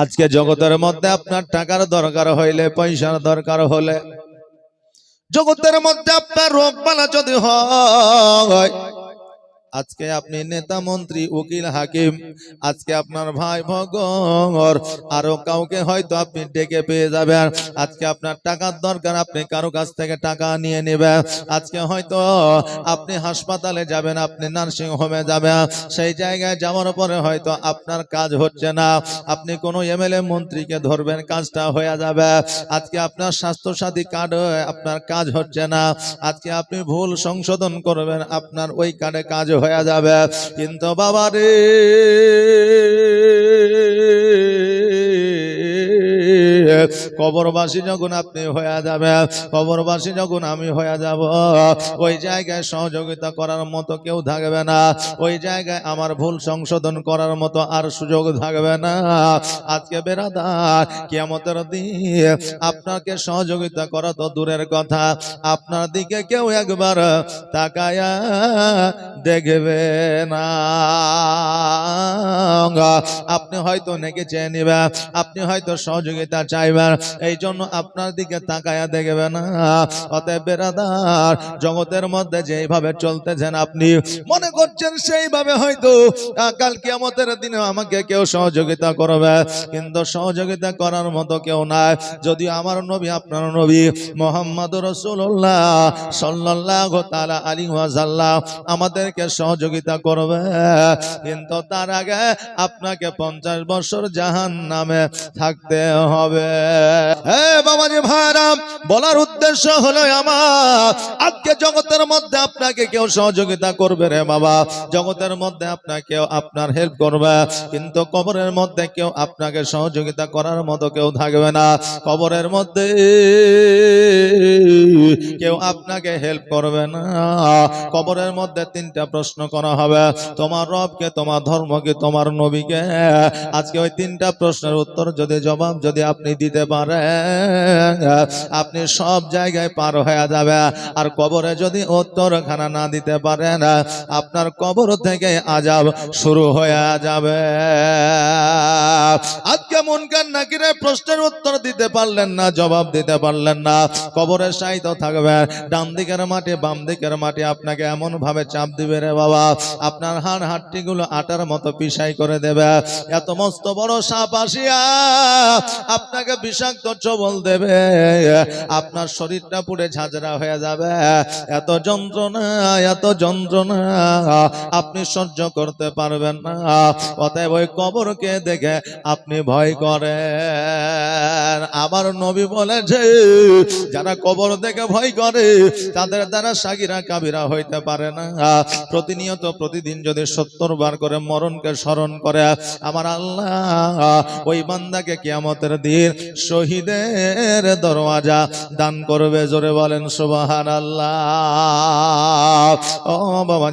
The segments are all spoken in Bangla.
আজকে জগতের মধ্যে আপনার টাকার দরকার হইলে, পয়সার দরকার হলে। জগতের মধ্যে আপনার রোগ বালা যদি হয় আজকে আপনি নেতা মন্ত্রী, উকিল, হাকিম। আজকে আপনার ভাই ভগর আরও কাউকে হয়তো আপনি ডেকে পেয়ে যাবেন। আজকে আপনার টাকার দরকার, আপনি কারও কাছ থেকে টাকা নিয়ে নেবেন। আজকে হয়তো আপনি হাসপাতালে যাবেন, আপনি নার্সিং হোমে যাবেন। সেই জায়গায় যাওয়ার পরে হয়তো আপনার কাজ হচ্ছে না। আপনি কোনো এমএলএ মন্ত্রীকে ধরবেন, কাজটা হয়ে যাবে। আজকে আপনার স্বাস্থ্য সাথী কার্ড, আপনার কাজ হচ্ছে না। আজকে আপনি ভুল সংশোধন করবেন, আপনার ওই কার্ডে কাজ হয়ে যাবে। কিন্তু বাবা রে কবরবাসী যখন আপনি হয়ে যাবে কবরবাসী যখন আমি হয়ে যাব, ওই জায়গায় সহযোগিতা করার মতো কেউ থাকবে না, ওই জায়গায় আমার ভুল সংশোধন করার মতো আর সুযোগ থাকবে না। আজকে বেরাদার, কিয়ামতের দিন আপনাকে সহযোগিতা করা তো দূরের কথা, আপনার দিকে কেউ একবার তাকায়া দেখবে না। আপনি হয়তো নেকে চেয়ে নিবেন, আপনি হয়তো সহযোগিতা চাইবেন এই জন্য আপনার দিকে তাকায়া দেখবে না অতএব বেরাদার, জগতের মধ্যে যেইভাবে চলতেছেন আপনি, মনে করছেন সেইভাবে হয়তো কাল কিয়ামতের দিনে আমাকে কেউ সহযোগিতা করবে, কিন্তু সহযোগিতা করার মতো কেউ নাই। যদি আমার নবী, আপনার নবী, মোহাম্মদ রসুল্লাহ সাল্লাহ তালা আলী ওয়াজাল্লাহ আমাদেরকে সহযোগিতা করবে, কিন্তু তার আগে আপনাকে পঞ্চাশ বছর জাহান নামে থাকতে হবে। বাবাজি ভাইরাম বলার উদ্দেশ্য হলো আমার। আজকে জগতের মধ্যে আপনাকে কেউ সহযোগিতা করবে রে বাবা। জগতের মধ্যে আপনাকে আপনার হেল্প করবে, কিন্তু কবরের মধ্যে কেউ আপনাকে সহযোগিতা করার মতো কেউ থাকবে না। কবরের মধ্যে কেউ আপনাকে হেল্প করবে না। কবরের মধ্যে তিনটা প্রশ্ন করা হবে, তোমার রবকে, তোমার ধর্মকে, তোমার নবীকে। আজকে ওই তিনটা প্রশ্নের উত্তর যদি জবাব যদি আপনি দিতে পারেন আপনি সব জায়গায় পার হয়ে যাবে। আর কবরে যদি উত্তরখানা না দিতে পারেন, আপনার কবর থেকে আজাব শুরু হয়ে যাবে। আজকে মন কান নাকিরে প্রশ্নের উত্তর দিতে পারলেন না, জবাব দিতে পারলেন না। কবরের সাহিত্য থাকবে। ডান দিকের মাটি, বাম দিকের মাটি আপনাকে এমন ভাবে চাপ দিবে রে বাবা। আপনার হাড় হাড্ডি গুলো আটার মতো পিসাই করে দেবে। এত মস্ত বড় সাপ আসিয়া আপনাকে বিষাক্ত চবল দেবে, আপনার শরীরটা পুড়ে ঝাঁঝরা হয়ে যাবে। এত যন্ত্রণা এত যন্ত্রণা, আপনি সহ্য করতে পারবেন না। অতএব ওই কবরকে দেখে আপনি ভয় করেন। আবার নবী বলেছে যারা কবর দেখে ভয় করে, তাদের দ্বারা সাগিরা কাবিরা হইতে পারে না। প্রতিনিয়ত প্রতিদিন যদি সত্তর বার করে মরণকে স্মরণ করে, আমার আল্লাহ, ওই বান্দাকে কিয়ামতের দিন শহীদের দরওয়াজা দান করবে, জোরে বলেন সুবাহান আল্লাহ ও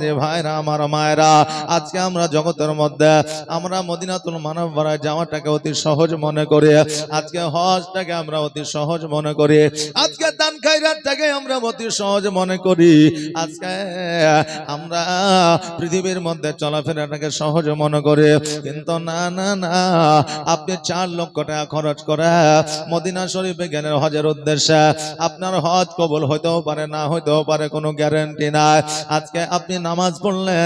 যে ভাইরা, আমার মায়েরা, আজকে আমরা জগতের মধ্যে, আমরা মদিনাতুল মানব ভাড়ায় যাওয়াটাকে অতি সহজ মনে করি। আজকে হজটাকে আমরা অতি সহজ মনে করি। আজকে দান খাইরাতটাকে আমরা অতি সহজ মনে করি, আজকে আমরা পৃথিবীর মধ্যে চলাফেরাটাকে সহজ মনে করি। কিন্তু না না না, আপনি চার লক্ষ টাকা খরচ করে মদিনা শরীফে গেলেন হজের উদ্দেশ্যে। আপনার হজ কবল হইতেও পারে, না হইতেও পারে, কোনো গ্যারেন্টি নাই। আজকে আপনি নামাজ পড়লে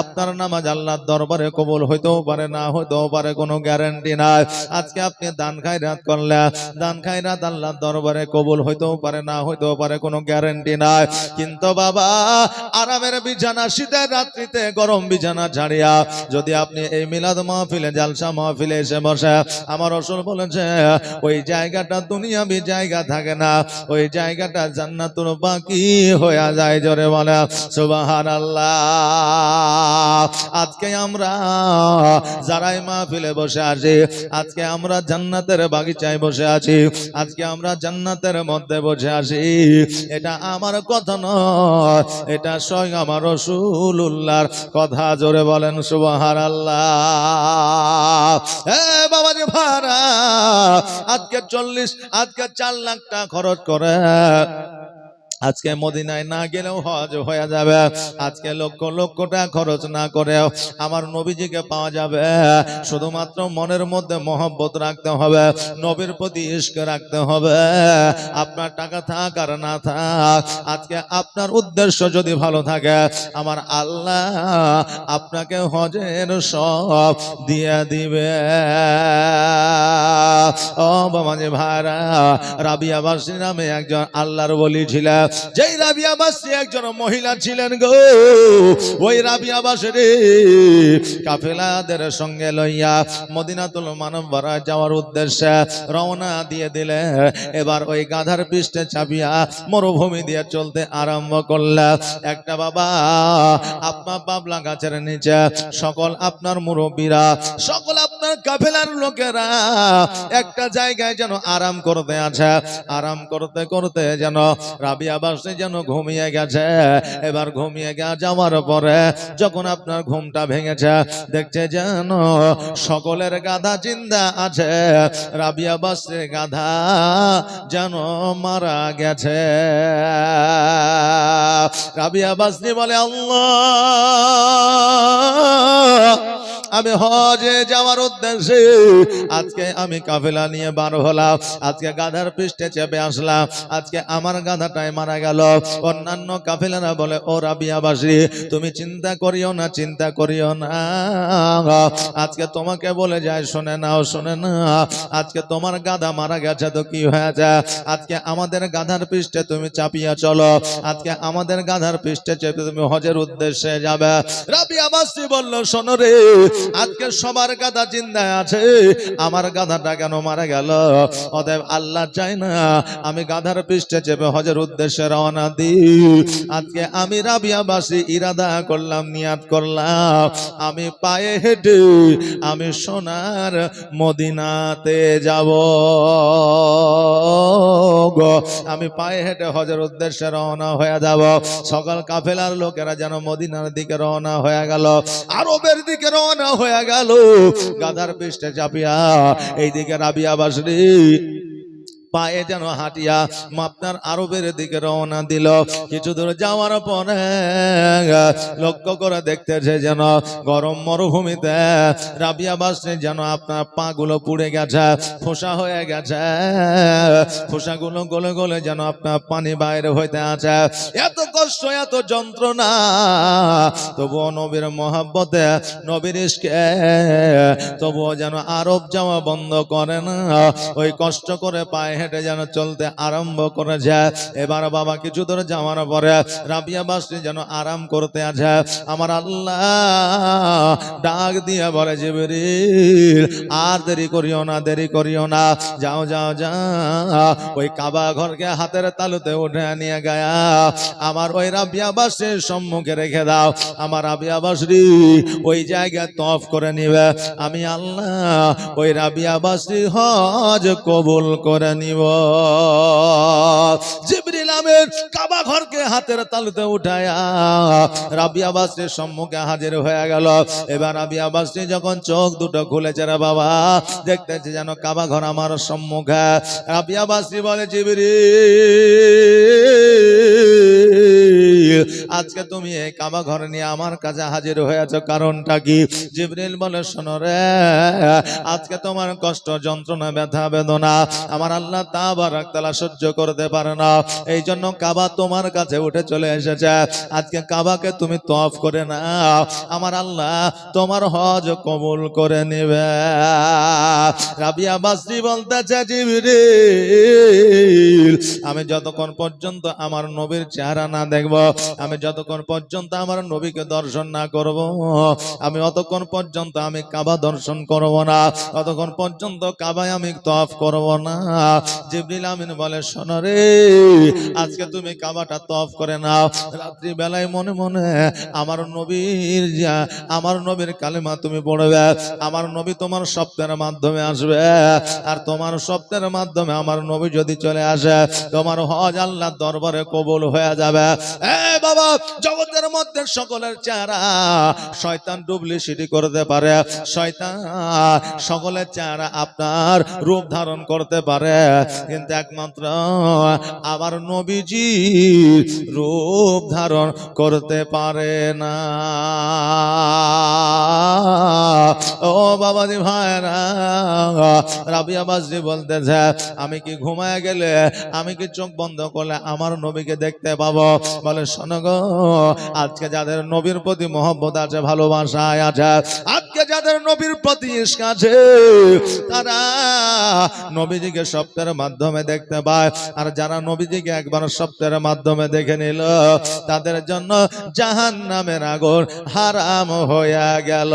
আপনার নামাজ আল্লাহর দরবারে কবল হইতেও পারে, না হইতেও পারে, কোনো গ্যারেন্টি নাই। আজকে আপনি দান খাইরাত করলে, দান খাইরাত আল্লাহর দরবারে কবল হইতেও পারে, না হইতেও পারে, কোনো গ্যারেন্টি নাই। কিন্তু বাবা, আরামের বিছানা, শীতের রাত্রিতে গরম বিছানা ছাড়িয়া যদি আপনি এই মিলাদ মাহফিলে, জালসা মাহফিলে এসে বসে, আমার রসুল বলেছে, ওই জায়গাটা দুনিয়াবি জায়গা থাকে না, ওই জায়গাটা জান্নাতুর বাকি হয়ে যায়, জোরে বলে সুবাহান আল্লাহ আজকে আমরা যারাই মাহফিলে বসে আছি, আজকে আমরা জান্নাতের বাগিচায় বসে আছি, আজকে আমরা জান্নাতের মধ্যে বসে আছি। এটা আমার কথা নয়, এটা স্বয়ং আমার রসুল্লাহর কথা। জোরে বলেন সুবাহার আল্লাহ এ, বাবাজি ভাড়া আজকে চল্লিশ, আজকে চার লাখ টাকা খরচ করে। আজকে মদিনায় না গেলেও হজ হয়ে যাবে। আজকে লক্ষ লক্ষ টাকা খরচ না করে আমার নবীজিকে পাওয়া যাবে। শুধুমাত্র মনের মধ্যে মহব্বত রাখতে হবে, নবীর প্রতি ইস্ক রাখতে হবে। আপনার টাকা থাক আর না থাক, আজকে আপনার উদ্দেশ্য যদি ভালো থাকে, আমার আল্লাহ আপনাকে হজের সব দিয়ে দিবে। ও বাবাজি ভাইরা রাবিয়া বাসী নামে একজন আল্লাহর বলি ছিলেন যেই রাবিয়া বাসী একজন মহিলা ছিলেন গো, ওই রাবিয়া বাসরে কাফেলাদের সঙ্গে লইয়া মদিনাতুল মানবরা যাওয়ার উদ্দেশ্যে রওনা দিয়ে দিলে। এবার ওই গাধার পৃষ্ঠে চাপিয়া মরুভূমি দিয়ে চলতে আরম্ভ করলে। একটা বাবা আপনার বাবলা গাছের নিচে, সকল আপনার মুরব্বীরা, সকল আপনার কাফেলার লোকেরা একটা জায়গায় যেন আরাম করতে আছে। আরাম করতে করতে যেন রাবিয়া বাসে যেন ঘুমিয়ে গেছে। এবার ঘুমিয়ে গে যাওয়ার পরে যখন আপনার ঘুমটা ভেঙেছে, দেখছে যেন সকলের গাধা চিন্তা আছে। রাবিয়া বাসে গাধা যেন মারা গেছে। রাবিয়া বাসনি বলে, আল্লাহ আমি হজে যাওয়ার উদ্দেশ্যে আজকে আমি কাফেলা নিয়ে বার হলাম, আজকে গাধার পৃষ্ঠে চেপে আসলাম, আজকে আমার গাধাটাই মারা গেল। অন্যান্য কাফেলারা বলে, ও রাবিয়াবাসী, তুমি চিন্তা করিও না, চিন্তা করিও না। আজকে তোমাকে বলে যায়, শোনে নাও, শোনে না, আজকে তোমার গাধা মারা গেছে তো কি হয়েছে? আজকে আমাদের গাধার পৃষ্ঠে তুমি চাপিয়া চলো, আজকে আমাদের গাধার পৃষ্ঠে চেপে তুমি হজের উদ্দেশ্যে যাবে। রাবিয়াবাসী বলল, শোনো রে আজকে সবার গাধা চিন্তায় আছে। আমার গাধাটা কেন মারা গেল? অতএব আল্লাহ চাই না, আমি গাধার পৃষ্ঠে চেপে হজের উদ্দেশ্যে রওনা দিই। আজকে আমি রাবিয়াবাসী ইরাদা করলাম, নিয়াত করলাম। আমি পায়ে হেঁটে, আমি সোনার মদিনাতে যাব। আমি পায়ে হেঁটে হজের উদ্দেশ্যে রওনা হয়ে যাব। সকাল কাফেলার লোকেরা যেন মদিনার দিকে রওনা হয়ে গেল। আরবের দিকে রওনা হয়ে গেল। গাধার পৃষ্ঠে চাপিয়া এইদিকে রাবিয়া বাসরি, পায়ে যেন হাঁটিয়া আপনার আরবের দিকে রওনা দিল। কিছু দূর যাওয়ার পরে লক্ষ্য করে দেখতেছে যেন গরম মরুভূমিতে রাবিয়া বাসনে যেন আপনার পা গুলো পুড়ে গেছে ফোসা হয়ে গেছে। ফোসাগুলো গলে গলে যেন আপনার পানি বাইরে হইতে আছে। এত কষ্ট এত যন্ত্রণা। তবুও নবীর মহাব্বতে নবীর তবুও যেন আরব যাওয়া বন্ধ করে না। ওই কষ্ট করে পায়ে হেঁটে যেন চলতে আরম্ভ করেছে। এবার বাবা কিছু যাওয়ার পরে যেন আরাম করতে আছে। আমার আল্লাহ ডাক দিয়ে বলে, জিবরিল, আর দেরি করিও না, দেরি করিও না। যাও যাও যাও। ওই কাবা ঘরকে হাতের তালুতে উঠে নিয়ে গায়া। আমার ওই রাবিয়া বাসের সম্মুখে রেখে দাও। আমার রাবিয়া বাসরি ওই জায়গায় তফ করে নিবে। আমি আল্লাহ ওই রাবিয়া হজ কবুল করে নিব। জিবরিল আমের কাবা ঘরকে হাতের তালুতে উঠায়া রাবিয়া বাসরির সম্মুখে হাজির হয়ে গেল। এবার রাবিয়া বাসরি যখন চোখ দুটো খুলেছে রে বাবা, দেখতেছে যেন কাবা ঘর আমার সম্মুখে। রাবিয়া বাসরি বলে, জিবরিল, আজকে তুমি এই কাবা ঘর নিয়ে আমার কাছে হাজির হয়েছ, কারণটা কি? জিবরিল বলে, শোনো রে, আজকে তোমার কষ্ট, যন্ত্রণা, ব্যথা, বেদনা আমার আল্লাহ তা বারাক তালা সহ্য করতে পারে না। এই জন্য কাবা তোমার কাছে উঠে চলে এসেছে। আজকে কাবাকে তুমি তফ করে না আমার আল্লাহ তোমার হজ কবুল করে নেবে। রাবিয়া বাসরি জিবরিল, আমি যতক্ষণ পর্যন্ত আমার নবীর চেহারা না দেখব, আমি যতক্ষণ পর্যন্ত আমার নবীকে দর্শন না করব, আমি অতক্ষণ পর্যন্ত আমি কাবা দর্শন করব না ততক্ষণ পর্যন্ত কাবায় আমি তফ করব না। জিবরিল আমিন বলে, শোনো রে আজকে তুমি কাবাটা তফ করে নাও। রাত্রি বেলায় মনে মনে আমার নবীর যা, আমার নবীর কালেমা তুমি পড়বে। আমার নবী তোমার শব্দের মাধ্যমে আসবে। আর তোমার শব্দের মাধ্যমে আমার নবী যদি চলে আসে, তোমার হজ আল্লাহ দরবারে কবুল হয়ে যাবে। বাবা, জগতের মধ্যে সকলের চেহারা শয়তান ডুপ্লিসিটি করতে পারে। শয়তান সকলের চেহারা আপনার রূপ ধারণ করতে পারে। কিন্তু একমাত্র আবার নবীজি রূপ ধারণ করতে পারে না। ও বাবা বাবাজি ভাইরা রাবি আবাসজি বলতেছে, আমি কি ঘুমায় গেলে, আমি কি চোখ বন্ধ করলে আমার নবীকে দেখতে পাবো? বলে, শোনো গো, আজকে যাদের নবীর প্রতি মহব্বত আছে, ভালোবাসায় আছে আজকে যাদের নবীর প্রতি ইস্ক আছে, তারা নবীজিকে সপ্তাহের মাধ্যমে দেখতে পায়। আর যারা নবীজিকে একবার সপ্তাহের মাধ্যমে দেখে নিল, তাদের জন্য জাহান নামের আগুন হারাম হইয়া গেল।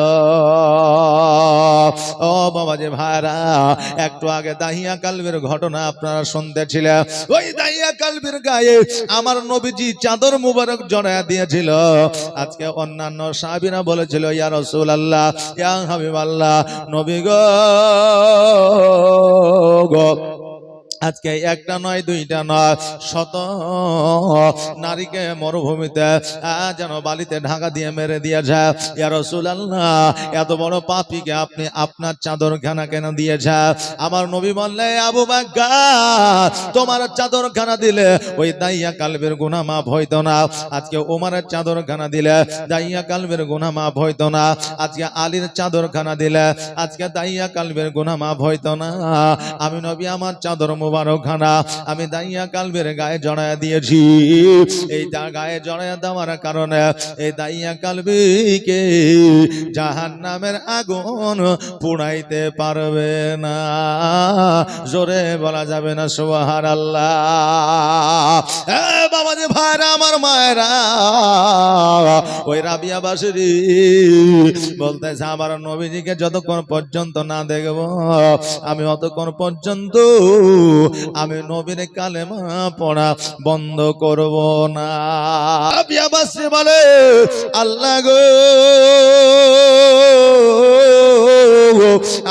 ও বাবাজি ভাইরা, একটু আগে দাহিয়া কালবের ঘটনা আপনারা শুনতেছিলেন ওই দাহিয়া কালবের গায়ে আমার নবীজি চাদর মুবারক জড়ায় দিয়েছিল। আজকে অন্যান্য সাবিনা বলেছিল, ইয়া রসুল আল্লাহ ইয়া হাবিব আল্লাহ নবী গো গো আজকে একটা নয়, দুইটা নয়। শত নারীকে মরুভূমিতে যেন বালিতে ঢাকা দিয়ে মেরে দিয়েছে। ইয়া রাসূলুল্লাহ, এত বড় পাপীকে আপনি আপনার চাদর খানা কেন দিয়েছে? আমার নবী বললে, আবু বাক্কার, তোমার চাদর খানা দিলে ওই দাইয়া কালবের গুনাহ মাফ হইতো না। আজকে ওমারের চাদর খানা দিলে দাইয়া কালবের গুনাহ মাফ হইতো না। আজকে আলীর চাদর খানা দিলে আজকে দাইয়া কালবের গুনাহ মাফ হইতো না। আমি নবী, আমার চাদর মুবারক খানা আমি দাইয়া কালবের গায়ে জড়ায় দিয়েছি। এই দা গায়ে জড়ায় দেওয়ার কারণে এই দাইয়া কালবিকে জাহান নামের আগুন পুড়াইতে পারবে না। জোরে বলা যাবে না সোহার আল্লাহ বাবা যে ভাইরা, আমার মায়েরা, ওই রাবিয়া বাসুরি বলতেছে আমার নবীজিকে যতক্ষণ পর্যন্ত না দেখব, আমি অতক্ষণ পর্যন্ত আমি নবীর কালেমা পড়া বন্ধ করব না। বলে, আল্লাহ গো,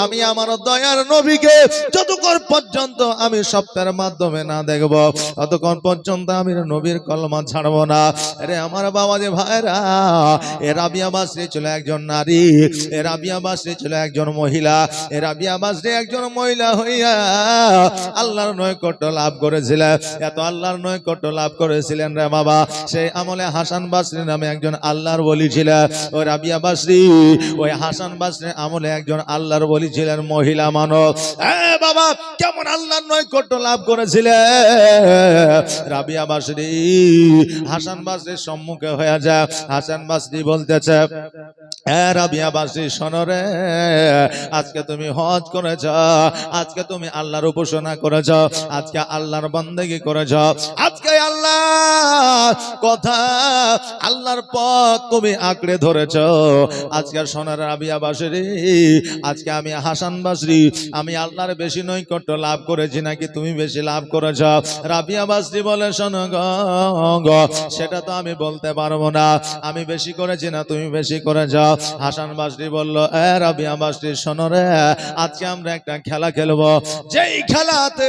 আমি আমার দয়ার নবীকে যতক্ষণ পর্যন্ত আমি সপ্তাহের মাধ্যমে না দেখব, ততক্ষণ পর্যন্ত আমি নবীর কলমা ছাড়বো না। রে আমার বাবা যে ভাইরা, এ রাবিয়া বাসরি ছিল একজন নারী, এ রাবিয়া বাসরি ছিল একজন মহিলা, এ রাবিয়া বাসরি একজন মহিলা হইয়া আল্লাহর নৈকট্য লাভ করেছিলেন। এত আল্লাহর নৈকট্য লাভ করেছিলেন রে বাবা। সেই আমলে হাসান বাসরি নামে একজন আল্লাহর বলি ছিলেন। ওই রাবিয়া বাসরি, ওই হাসান বাসরি আমলে একজন আল্লাহর বলি ছিলেন মহিলা মানব বাবা, কেমন আল্লাহর নৈকট্য লাভ করেছিলেন? রাবিয়া বাসরি, হাসান বাসরির সম্মুখে হয়ে যায় হাসান বাসরি বলতেছে আজকে তুমি হজ করেছ। আজকে তুমি আল্লাহর উপাসনা করেছ। আজকে আল্লাহর বন্দেগি করেছ। আজকে আল্লাহ কথা আল্লাহর পথ তুমি আঁকড়ে ধরেছ। আজকে সোনার রাবিয়া বাসরি আজকে আমি হাসান বাসরি আমি আল্লাহর বেশি নৈকট্য লাভ করেছি নাকি তুমি বেশি লাভ করেছ? রাবিয়া বাসরি বলে, শোনো গো সেটা তো আমি বলতে পারব না। আমি বেশি করেছি না তুমি বেশি করেছ? হাসান বাসরি বলল, এ রাবিয়া বাসরি শোনো রে, আজকে আমরা একটা খেলা খেলব। যেই খেলাতে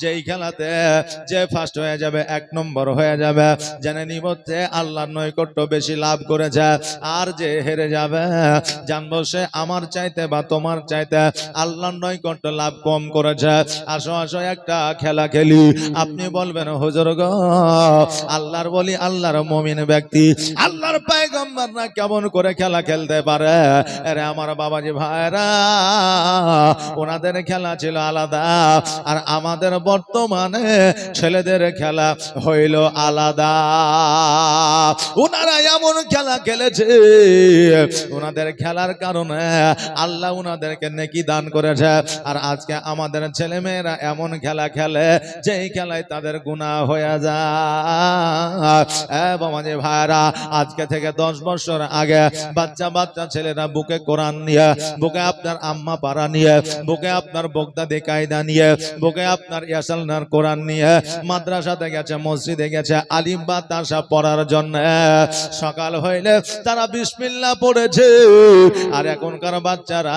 যেই খেলাতে যে ফার্স্ট হয়ে যাবে, এক নম্বর হয়ে যাবে। জেনে নিব যে আল্লাহর নৈকট্য বেশি লাভ করেছে। আর যে হেরে যাবে, জানব সে আমার চাইতে বা তোমার চাইতে আল্লাহর নৈকট্য লাভ কম করেছে। আসো আসো, একটা খেলা খেলি। আপনি বলবেন, হুজুর গো, আল্লাহর বলি, আল্লাহর মমিন ব্যক্তি। আল্লাহর পায়গম্বররা কেমন করে খেলা খেলতে পারে? আরে আমার বাবাজি ভাইরা, ওনাদের খেলা ছিল আলাদা। আর আমাদের বর্তমানে ছেলেদের খেলা হইল আলাদা। ওনারা এমন খেলা খেলেছে, ওনাদের খেলার কারণে আল্লাহ ওনাদেরকে নেকি দান করেছে। আর আজকে আমাদের ছেলে মেয়েরা এমন খেলা খেলে, যেই খেলায় তাদের গুণা হয়ে যায়। বাবাজি ভাইরা, আজকে থেকে দশ বছর আগে বাচ্চা বাচ্চা ছেলেরা বুকে কোরআন নিয়ে, বুকে আপনার আম্মা পাড়া নিয়ে, বুকে আপনার বগদাদি কায়দা নিয়ে, বুকে আপনার ইয়াসালনার কোরআন নিয়ে, মাদ্রাসাতে গেছে, মসজিদে গেছে, আলিম বা তাসা পড়ার জন্য সকাল হইলে তারা বিসমিল্লা পড়েছে। আর এখনকার বাচ্চারা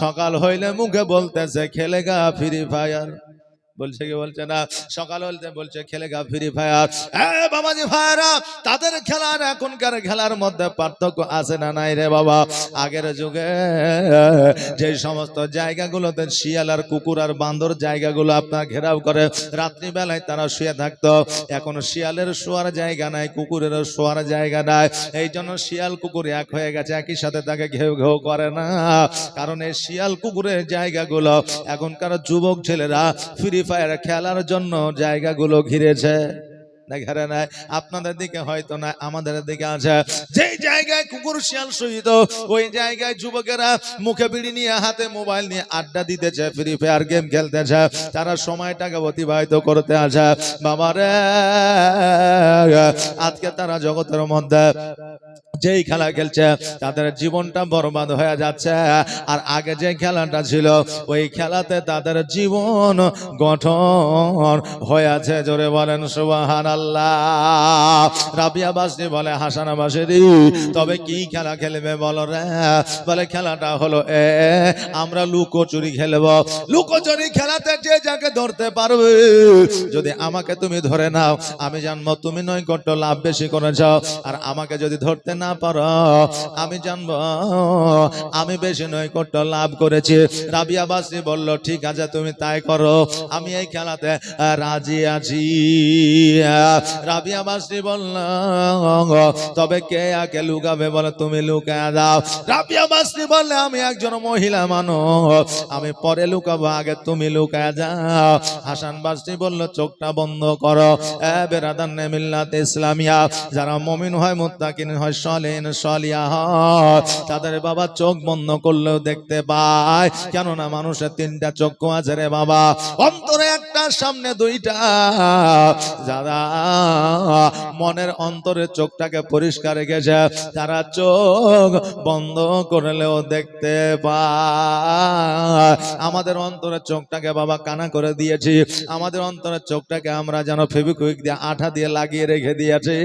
সকাল হইলে মুখে বলতেছে, খেলে গা, ফ্রি ফায়ার। বলছে কি বলছে না? সকাল হলতে বলছে, খেলে গা ফ্রি ফায়ার এ বাবাজি ভাইরা, তাদের খেলার এখনকার খেলার মধ্যে পার্থক্য আছে না নাই রে বাবা? আগের যুগে যে সমস্ত জায়গাগুলোতে শিয়াল আর কুকুর আর বান্দর জায়গাগুলো আপনার ঘেরাও করে, রাত্রিবেলায় তারা শুয়ে থাকতো। এখন শিয়ালের শোয়ার জায়গা নাই, কুকুরের শোয়ার জায়গা নাই। এই জন্য শিয়াল কুকুর এক হয়ে গেছে, একই সাথে তাকে ঘেউ ঘেউ করে না। কারণ এই শিয়াল কুকুরের জায়গাগুলো এখনকার যুবক ছেলেরা ফ্রি ফায়ার খেলার জন্য জায়গাগুলো ঘিরেছে। আপনাদের দিকে হয়তো না আমাদের দিকে আছে। যেই জায়গায় কুকুর, শিয়াল সহিত, ওই জায়গায় যুবকেরা মুখে বিড়ি নিয়ে, হাতে মোবাইল নিয়ে আড্ডা দিতেছে ফ্রি ফায়ার গেম খেলতেছে। তারা সময়টাকে অতিবাহিত করতে আছে। বাবারে, আজকে তারা জগতের মধ্যে যেই খেলা খেলছে, তাদের জীবনটা বরবাদ হয়ে যাচ্ছে। আর আগে যে খেলাটা ছিল, ওই খেলাতে তাদের জীবন গঠন হয়েছে। জোরে বলেন সুবাহান আল্লাহ রাবিয়া বাসনি বলে, হাসানা বাসেরি তবে কি খেলা খেলবে বলো রে? বলে, খেলাটা হলো এ, আমরা লুকোচুরি খেলব। লুকোচুরি খেলাতে যে যাকে ধরতে পারবে, যদি আমাকে তুমি ধরে নাও, আমি জানব তুমি নয় নৈকট্য লাভ বেশি করেছ। আর আমাকে যদি ধরতে না পারো। আমি জানব, আমি বেশি নৈকট্য লাভ করেছি। রাবিয়া বাসি বলল, ঠিক আছে, তুমি তাই করো। আমি এই খেলাতে রাজি আছি। রাবিয়া বাসি বলল, তবে কে আকে লুকাবে বলে, তুমি লুকায় দাও। রাবিয়া বাসি বললে, আমি একজন মহিলা মানুষ। আমি পরে লুকাবো, আগে তুমি লুকায় যাও। হাসান বাসি বলল, চোখটা বন্ধ করো। এ বেরাদান ইসলামিয়া, যারা মমিন হয়, মুত্তাকিন হয় সলেন সলিয়া তাদের বাবা চোখ বন্ধ করলেও দেখতে পায়। কেননা মানুষের তিনটা চক্ষু আছে রে বাবা। অন্তরে একটা, সামনে দুইটা। যারা মনের অন্তরের চোখটাকে পরিষ্কার রেখেছে, তারা চোখ বন্ধ করলেও দেখতে পায়। আমাদের অন্তরের চোখটাকে বাবা কানা করে দিয়েছি। আমাদের অন্তরের চোখটাকে আমরা যেন ফেবিকুইক দিয়ে আঠা দিয়ে লাগিয়ে রেখে দিয়েছি।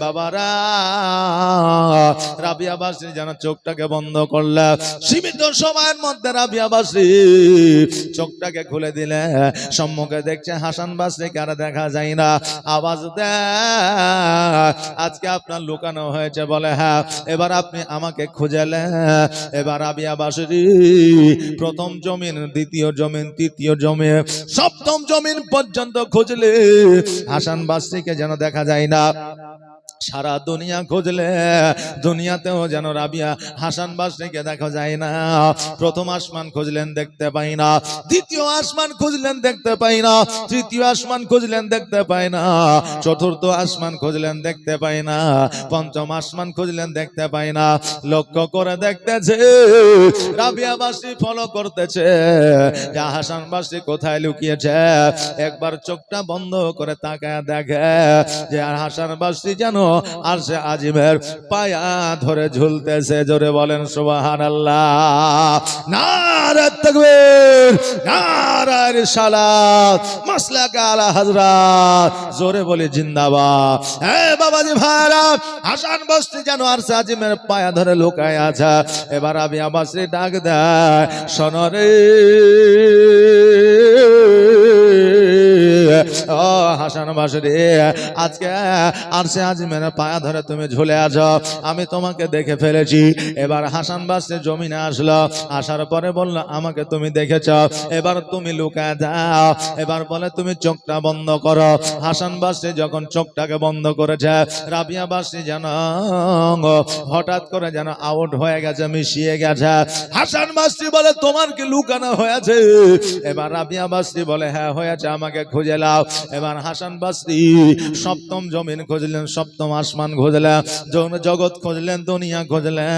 বাবারা রাবিয়া বাসী যেন চোখটাকে বন্ধ করলে, সীমিত সময়ের মধ্যে রাবিয়া বাসী চোখটাকে খুলে দিলে, সম্মুখে দেখছে হাসান দেখা যায় না। আওয়াজ দেয় আজকে আপনার লুকানো হয়েছে বলে হ্যাঁ এবার আপনি আমাকে খুঁজেলে এবার রাবিয়া বাসী প্রথম জমিন, দ্বিতীয় জমিন, তৃতীয় জমিন, সপ্তম জমিন পর্যন্ত খুঁজলে হাসান বাসীকে যেন দেখা যায় না। সারা দুনিয়া খুঁজলে, দুনিয়াতেও যেন রাবিয়া হাসান বাসরিকে দেখা যায় না। প্রথম আসমান খুঁজলেন দেখতে পাই না, দ্বিতীয় আসমান খুঁজলেন দেখতে পাই না, তৃতীয় আসমান খুঁজলেন দেখতে পাই না, চতুর্থ আসমান খুঁজলেন দেখতে পাই না, পঞ্চম আসমান খুঁজলেন দেখতে পাই না। লক্ষ্য করে দেখতেছে, রাবিয়া বাসি ফলো করতেছে, যে হাসান বাসি কোথায় লুকিয়েছে? একবার চোখটা বন্ধ করে তাকায় দেখে যে, আর হাসান বাসি যেন আর সে আজিমের পায়া ধরে ঝুলতেছে, জোরে বলেন সুবাহান আল্লাহ নারে তকবীর নারায় রিসালাত মাসলাক আলা হযরত। জোরে বলি, জিন্দাবাদ। এ বাবাজি ভাইরা হাসান বস্তি যেন আর সে আজিমের পায়া ধরে লুকায় আছে। এবার আমি আবাসে ডাক দেয় সনরে ও হাসান বাসরে, আজকে আর সে আজিমের পায়া ধরে তুমি ঝুলে আছো, আমি তোমাকে দেখে ফেলেছি। এবার হাসান বাসে জমিনে আসলো, আসার পরে বলল, আমাকে তুমি দেখেছ, এবার তুমি লুকায় যাও, এবার বলে তুমি চোখটা বন্ধ করো। হাসান বাসে যখন চোখটাকে বন্ধ করেছে, রাবিয়া বাসি যেন হঠাৎ করে যেন আউট হয়ে গেছে, মিশিয়ে গেছে। হাসান বাসি বলে, তোমার কি লুকানো হয়েছে? এবার রাবিয়া বাসি বলে হ্যাঁ হয়েছে, আমাকে খুঁজে লাও এবার হাসান বাসি সপ্তম জমিন খুঁজলেন, সপ্তম আসমান খুঁজলেন জগৎ খুঁজলেন, দুনিয়া খুঁজলেন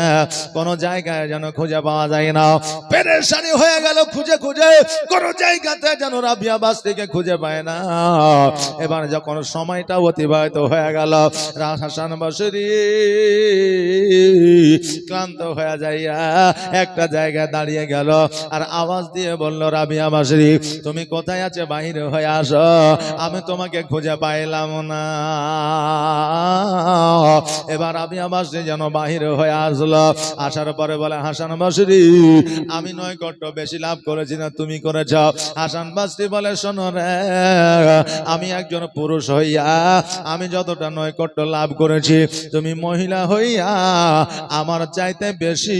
কোন জায়গায় যেন খুঁজে পাওয়া যায় না। পেরেশানি হয়ে গেল খুঁজে খুঁজে, কোন জায়গাতে যেন রাবিয়া বাসটিকে খুঁজে পায় না। এবার যখন সময়টা অতিবাহিত হয়ে গেল হাসান বাসরি ক্লান্ত হয়ে যাইয়া একটা জায়গায় দাঁড়িয়ে গেল আর আওয়াজ দিয়ে বলল, রাবিয়া বাসরি তুমি কোথায় আছে? বাহিরে হয়ে আসো। আমি তোমাকে খুঁজে পাইলাম না। এবার আমি আমার সে যেন বাহির হয়ে আসলো। আসার পরে বলে, হাসান বাসরি, আমি নয় কট্ট বেশি লাভ করেছি না, তুমি করেছ। হাসান বাসরি বলে, শোনো রে, আমি একজন পুরুষ হইয়া, আমি যতটা নয় কট্ট লাভ করেছি, তুমি মহিলা হইয়া আমার চাইতে বেশি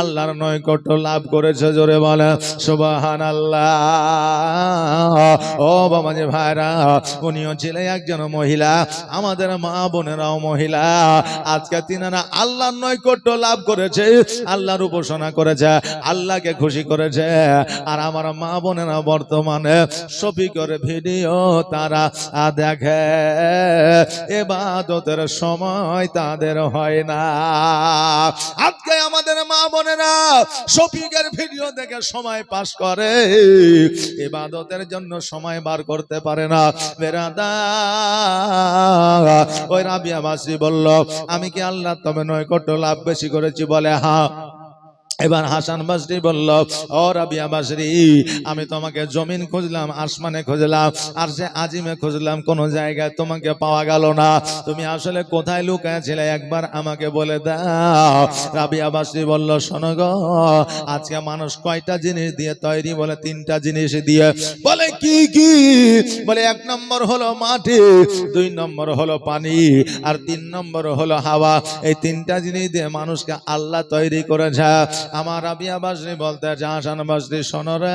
আল্লাহর নয় কট্ট লাভ করেছে। জোরে বলে সুবাহান আল্লাহ ও বাবা যে ভাইরা, উনিও ছিলেন একজন মহিলা, আমাদের মা বোনেরাও মহিলা। আজকে তিনারা আল্লাহর নৈকট্য লাভ করেছে, আল্লাহর উপাসনা করেছে, আল্লাহকে খুশি করেছে। আর আমার মা বোনেরা বর্তমানে ছবি করে ভিডিও তারা দেখে। এবাদতের সময় তাদের হয় না। বোনেরা, শফিকের ভিডিও দেখে সময় পাস করে। ইবাদতের জন্য সময় বার করতে পারে না। বেরাদা, ওই রাবিয়া মাসি বলল, আমি কি আল্লাহ তবে নয় কত লাভ বেশি করেছি? বলে হ্যাঁ। এবার হাসান বাসরি বলল, ও রাবিয়া বাসরি আমি তোমাকে জমিন খুঁজলাম, আসমানে খুঁজলাম, আর সে আজিমে খুঁজলাম, কোন জায়গায় তোমাকে পাওয়া গেল না। তুমি আসলে কোথায় লুকাইছিলে একবার আমাকে বলে দাও। রাবিয়া বাসরি বলল, শোনো গো, আজকে মানুষ কয়টা জিনিস দিয়ে তৈরি বলে তিনটা জিনিস দিয়ে বলে, কি কি? বলে, এক নম্বর হলো মাটি, দুই নম্বর হলো পানি, আর তিন নম্বর হলো হাওয়া। এই তিনটা জিনিস দিয়ে মানুষকে আল্লাহ তৈরি করেছে। আমার রাবিয়া বাসরি বলতে হাসান বাসরি শোনরে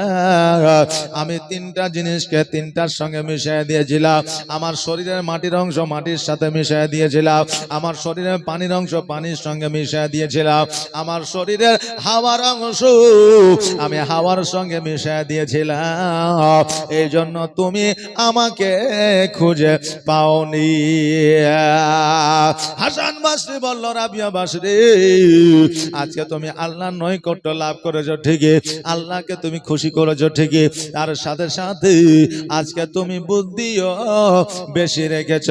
আমি তিনটা জিনিসকে তিনটার সঙ্গে মিশিয়ে দিয়েছিলাম। আমার শরীরের মাটির অংশ মাটির সাথে মিশিয়ে দিয়েছিলাম। আমার শরীরের পানির অংশ পানির সঙ্গে মিশিয়ে দিয়েছিলাম। আমার শরীরের হাওয়ার অংশ আমি হাওয়ার সঙ্গে মিশিয়ে দিয়েছিলাম। এই জন্য তুমি আমাকে খুঁজে পাওনি। হাসান বাসরি বলল, রাবিয়া বাসরি, আজকে তুমি আল্লাহ নৈকট্য লাভ করেছ ঠিকই আল্লাহকে তুমি খুশি করেছ ঠিকই তার সাথে সাথে আজকে তুমি বুদ্ধিও বেশি রেখেছ।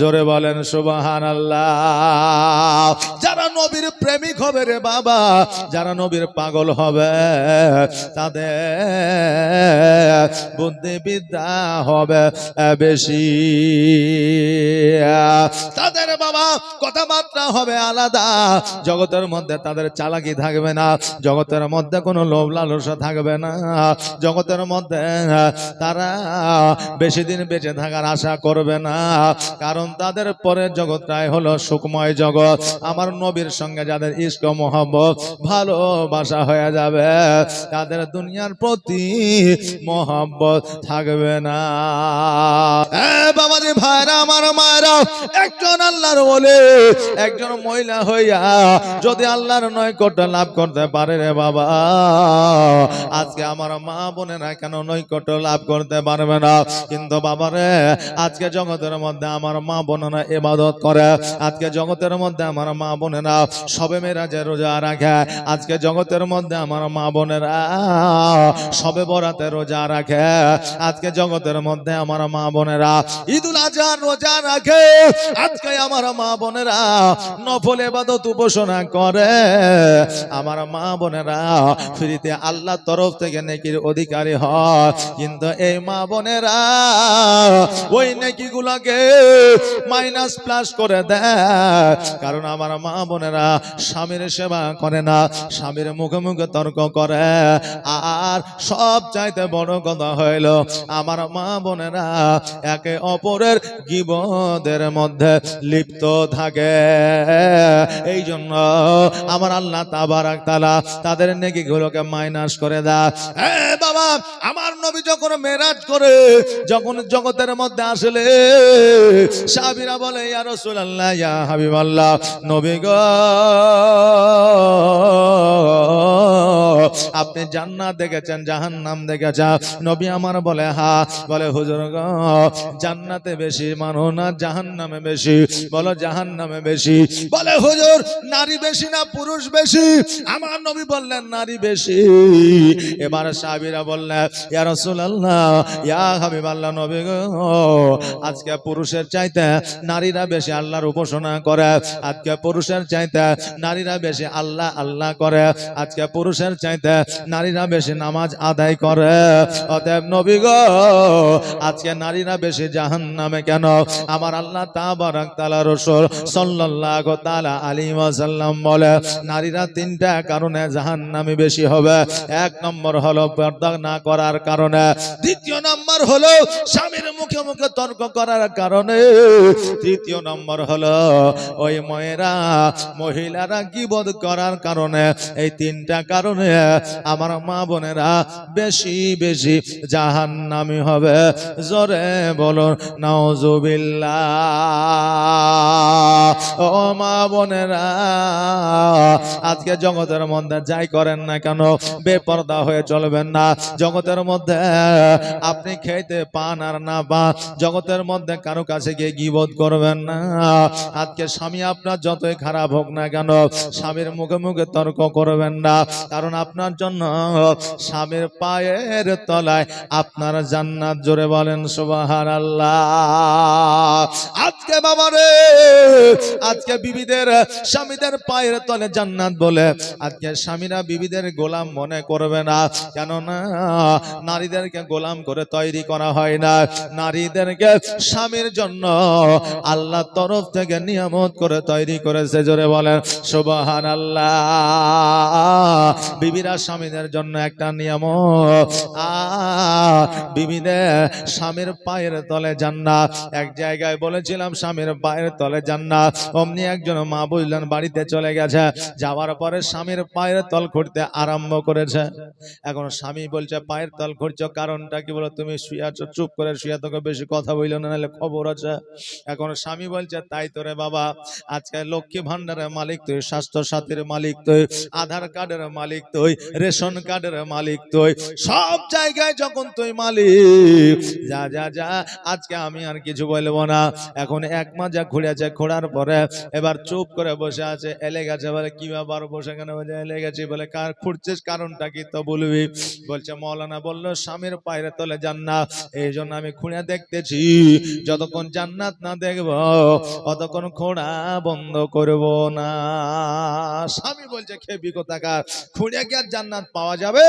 জোরে বলেন সুবাহান আল্লাহ যারা নবীর প্রেমিক হবে রে বাবা, যারা নবীর পাগল হবে, তাদের বুদ্ধিবিদ্যা হবে বেশি। তাদের বাবা, কথাবার্তা হবে আলাদা। জগতের মধ্যে তাদের চালাকি থাকবে না। জগতের মধ্যে কোনো লোভ লালসা থাকবে না। জগতের মধ্যে, তারা বেশি দিন বেঁচে থাকার আশা করবে না। কারণ তাদের পরে জগৎটাই হলো সুখময় জগৎ। আমার নবীর সঙ্গে যাদের ইস্ক মোহাম্মত ভালোবাসা হয়ে যাবে, তাদের দুনিয়ার প্রতি মোহাম্মত থাকবে না। বাবাজি ভাইরা, আমার মায়েরা, একজন আল্লাহর বলে একজন মহিলা হইয়া যদি আল্লাহর নয় নৈকট্য লাভ করতে পারে রে বাবা। আজকে আমার মা বোনেরা কেন নৈকট্য লাভ করতে পারবে না? কিন্তু বাবারে আজকে জগতের মধ্যে আমার মা বোনেরা ইবাদত করে। আজকে জগতের মধ্যে আমার মা বোনেরা সবে মেয়েরা যে রোজা রাখে। আজকে জগতের মধ্যে আমার মা বোনেরা সবে বরাতে রোজা রাখে। আজকে জগতের মধ্যে আমার মা বোনেরা ঈদুল আজহা রোজা রাখে। আজকে আমার মা বোনেরা নফল এবাদত উপাসনা করে। আমার মা বোনেরা, ফ্রিতে আল্লাহ তরফ থেকে নেকির অধিকারী হয়। কিন্তু এই মা বোনেরা, ওই নেকি গুলাকে মাইনাস প্লাস করে দেয়। কারণ আমার মা বোনেরা স্বামীর সেবা করে না, স্বামীর মুখে মুখে তর্ক করে। আর সব চাইতে বড় কথা হইল, আমার মা বোনেরা একে অপরের গিবদের মধ্যে লিপ্ত থাকে। এই জন্য আমার আল্লাহ তাবারাক তালা, তাদের নেকি গুলোকে মাইনাস করে দা। বাবা, আমার নবী যখন মেরাজ করে, যখন জগতের মধ্যে আসলে সাবিরা বলে, ইয়া রাসূলুল্লাহ, ইয়া হাবিবাল্লাহ, নবী গো আপনি জান্নাত দেখেছেন, জাহান্নাম দেখেছেন। নবী আমার বলে, হা, বলে, হুজুর জান্নাতে বেশি মানো না, জাহান্নামে বেশি। বলো, জাহান্নামে বেশি। বলে, হুজুর, নারী বেশি না, পুরুষ বেশি? আমার নবী বললেন, নারী বেশি। এবার সাহাবীরা বললেন ইয়া রাসূলুল্লাহ, ইয়া হাবিবাল্লাহ নবী গো, আজকে পুরুষের চাইতে নারীরা বেশি আল্লাহর উপাসনা করে। আজকে পুরুষের চাইতে নারীরা বেশি আল্লাহ আল্লাহ করে। আজকে পুরুষের চাইতে চাইতে নারীরা বেশি নামাজ আদায় করে। অতএব আজকে নারীরা বেশি জাহান নামে কেন? আমার আল্লাহ তাআলা রাসূল বলে, নারীরা তিনটা কারণে জাহান বেশি হবে। এক নম্বর হলো পর্দা না করার কারণে। দ্বিতীয় নম্বর হলো স্বামীর মুখে মুখে তর্ক করার কারণে। তৃতীয় নম্বর হলো ওই ময়েরা মহিলারা গিবদ করার কারণে। এই তিনটা কারণে আমার মা বোনেরা, বেশি বেশি জাহান নামি হবে। জোরে বলুন, নাউজুবিল্লাহ। ও মা বোনেরা, আজকে জগতের মধ্যে যাই করেন না কেন, বেপর্দা হয়ে চলবেন না। জগতের মধ্যে আপনি খেতে পান আর না পান, জগতের মধ্যে কারও কাছে গিয়ে গিবোধ করবেন না। আজকে স্বামী আপনার যতই খারাপ হোক না কেন, স্বামীর মুখে মুখে তর্ক করবেন না। কারণ আপনার জন্য স্বামীর পায়ের তলায় আপনার জান্নাত জোরে বলেন সুবাহান আল্লাহ আজকে বাবা রে, আজকে বিবিদের, স্বামীদের পায়ের তলে জান্নাত বলে আজকে স্বামীরা বিবিদের গোলাম মনে করবে না। কেননা নারীদেরকে গোলাম করে তৈরি করা হয় না। নারীদেরকে স্বামীর জন্য আল্লাহ তরফ থেকে নিয়ামত করে তৈরি করেছে, জোরে বলেন সুবাহান আল্লাহ বিবিরা স্বামীদের জন্য একটা নিয়ামত আ বিবিদের স্বামীর পায়ের তলে জান্নাত। এক জায়গায় বলেছিলাম, স্বামীর পায়ের তলে জান্নাত। অমনি একজন মা বুঝলেন বাড়িতে চলে গেছে। যাওয়ার পরে স্বামীর পায়ের তল খুঁড়তে আরম্ভ করেছে। এখন স্বামী বলছে, পায়ের তল খুঁড়ছ কারণটা কি বলো? তুমি শুয়ে আছো, চুপ করে শুয়ে তোকে বেশি কথা বইল না, নাহলে খবর আছে। এখন স্বামী বলছে, তাই তোরে বাবা, আজকে লক্ষ্মী ভান্ডারের মালিক তুই স্বাস্থ্য সাথীর মালিক তুই, আধার কার্ডের মালিক তুই রেশন কার্ডের মালিক তুই। সব জায়গায় যখন তুই মালিক, যা যা যা, আজকে আমি আর কিছু বলব না। এখন এক মাস যা ঘুরেছে ঘোরার পরে, এবার চুপ করে বসে আছে, এলে গেছে বলে, কি ব্যাপার বসে কেন বলে এলে গেছি? বলে, কার খুঁড়ছিস কারণটা কি তো বলবি? বলছে, মৌলানা বলল, স্বামীর পায়ের তলে জান্নাত এই জন্য আমি খুঁড়ে দেখতেছি। যতক্ষণ জান্নাত না দেখব ততক্ষণ খোঁড়া বন্ধ করব না। স্বামী বলছে, খেবি কোথাকার? খুঁড়ে আর জান্নাত পাওয়া যাবে।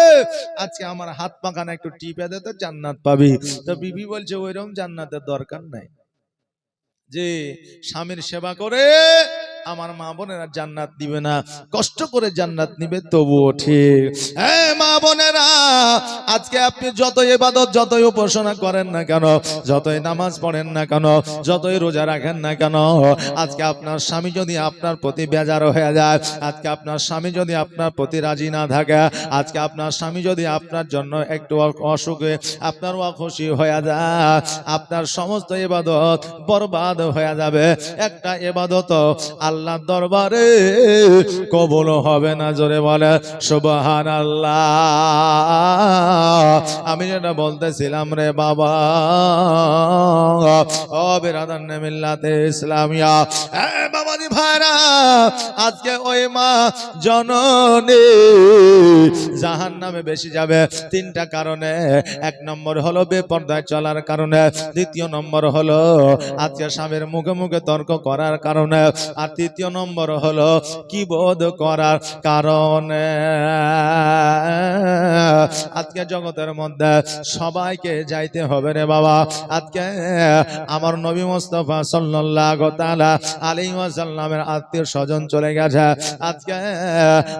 আজকে আমার হাত পাখানা একটু টিপে দে তো জান্নাত পাবি। তো বিবি বলছে, ওইরকম জান্নাতের দরকার নাই। যে স্বামীর সেবা করে আমার মা বোনেরা জান্নাত দিবে না। কষ্ট করে জান্নাত নিবে, তবুও ঠিক। হ্যাঁ মা বোনেরা, আজকে আপনি যত ইবাদত, যতই উপাসনা করেন না কেন, যতই নামাজ পড়েন না কেন, যতই রোজা রাখেন না কেন, আজকে আপনার স্বামী যদি আপনার প্রতি বেজার হয়ে যায়, আজকে আপনার স্বামী যদি আপনার প্রতি রাজি না থাকে, আজকে আপনার স্বামী যদি আপনার জন্য একটু অসুখে আপনার খুশি হয়ে যায়, আপনার সমস্ত এবাদত বরবাদ হয়ে যাবে। একটা ইবাদত আল্লাহ দরবারে কবুল হবে না, জোরে বলে সুবহান আল্লাহ আমি যেটা বলতেছিলাম রে বাবা, ও বিরাদান মিল্লাতে ইসলামিয়া। বাবাজি ভাইরা, আজকে ওই মা জননী জাহান নামে বেশি যাবে। তিনটা কারণে, এক নম্বর হলো বেপর্দায় চলার কারণে, দ্বিতীয় নম্বর হলো আজকে স্বামীর মুখে মুখে তর্ক করার কারণে, আর তৃতীয় নম্বর হলো কি বোধ করার কারণে? আজকে জগতের মধ্যে সবাইকে যাইতে হবে রে বাবা। আজকে আমার নবী মোস্তফা সাল্লাল্লাহু তাআলা ওয়াসাল্লামের আত্মীয় স্বজন চলে গেছে। আজকে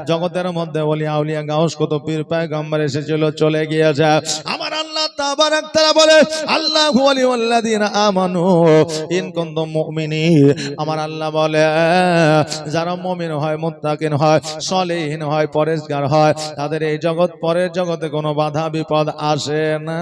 জগতের মধ্যে ওলিয়া উলিয়া গাউস কত পীর পয়গম্বর এসেছিল, চলে গিয়েছে। আমার তাআলা বলে, আল্লাহু আমার আল্লাহ বলে, যারা মুমিন হয়, মুত্তাকিন হয়, সলিহীন হয়, পরেশগার হয়, তাদের এই জগৎ পরের জগতে কোনো বাধা, বিপদ আসে না।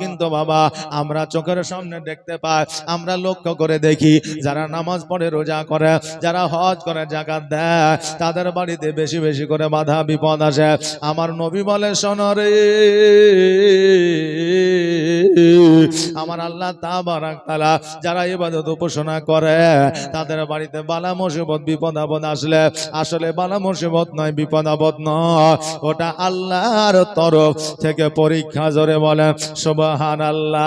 কিন্তু বাবা, আমরা চোখের সামনে দেখতে পাই, আমরা লক্ষ্য করে দেখি, যারা নামাজ পড়ে, রোজা করে, যারা হজ করে জাকাত দেয়, তাদের বাড়িতে বেশি বেশি করে বাধা, বিপদ আসে। আমার নবী বলে শোনরে আমার আল্লাহ তা বারাক তালা যারা ইবাদত উপাসনা করে, তাদের বাড়িতে বালা মুসিবত বিপদ আপদ আসলে। আসলে বালা মুসিবত নয় বিপদ আপদ নয়। ওটা আল্লাহর তরফ থেকে পরীক্ষা জোরে বলেন, সুবহানাল্লাহ।